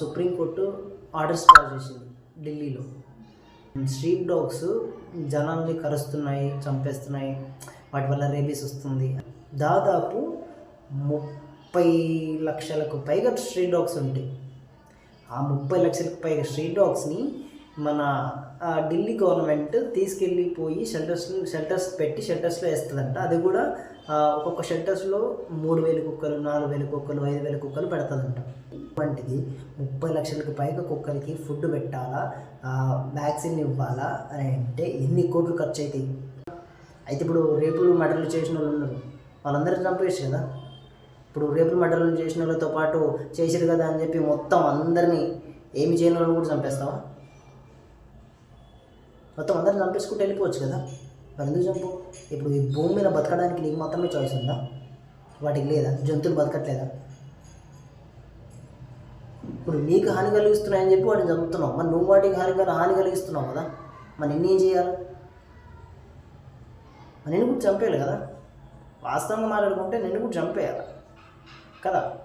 Supreme court orders pass చేసింది ఢిల్లీలో. Street dogs జనాల్ని కరుస్తున్నాయి చంపేస్తున్నాయి వాటి వల్ల రేబీస్ వస్తుంది. దాదాపు ముప్పై లక్షలకు పైగా స్ట్రీట్ డాగ్స్ ఉంటాయి. ఆ ముప్పై లక్షలకు పైగా స్ట్రీట్ డాగ్స్ని మన ఢిల్లీ గవర్నమెంట్ తీసుకెళ్ళిపోయి షెల్టర్స్ షెల్టర్స్ పెట్టి షెల్టర్స్లో వేస్తుందంట. అది కూడా ఒక్కొక్క షెల్టర్స్లో మూడు వేల కుక్కలు నాలుగు వేల కుక్కలు ఐదు వేల కుక్కలు పెడతాదంట. వంటిది ముప్పై లక్షలకు పైగా కుక్కలకి ఫుడ్ పెట్టాలా? వ్యాక్సిన్ ఇవ్వాలా? అని అంటే ఎన్ని కోట్లు ఖర్చు అవుతాయి అయితే ఇప్పుడు రేపులు మటన్లు చేసిన వాళ్ళు ఉన్నారు. వాళ్ళందరూ చంపేయచ్చు కదా? ఇప్పుడు రేపులు మటన్లు చేసిన వాళ్ళతో పాటు చేసారు కదా అని చెప్పి మొత్తం అందరినీ ఏమి చేయని వాళ్ళని కూడా చంపేస్తావా? మొత్తం అందరిని చంపేసుకుంటూ వెళ్ళిపోవచ్చు కదా? మరి ఎందుకు చంపు? ఇప్పుడు ఈ భూమి మీద బతకడానికి నీకు మాత్రమే చాయిస్ ఉందా? వాటికి లేదా? జంతువులు బతకట్లేదా? ఇప్పుడు నీకు హాని కలిగిస్తున్నాయని చెప్పి వాటిని చంపుతున్నావు. మరి నువ్వు వాటికి హాని హాని కలిగిస్తున్నావు కదా? మరి నిన్నేం చేయాలి? మరి నిన్ను కూడా చంపేయాలి కదా? వాస్తవంగా మాట్లాడుకుంటే నిన్ను కూడా చంపేయాలి కదా?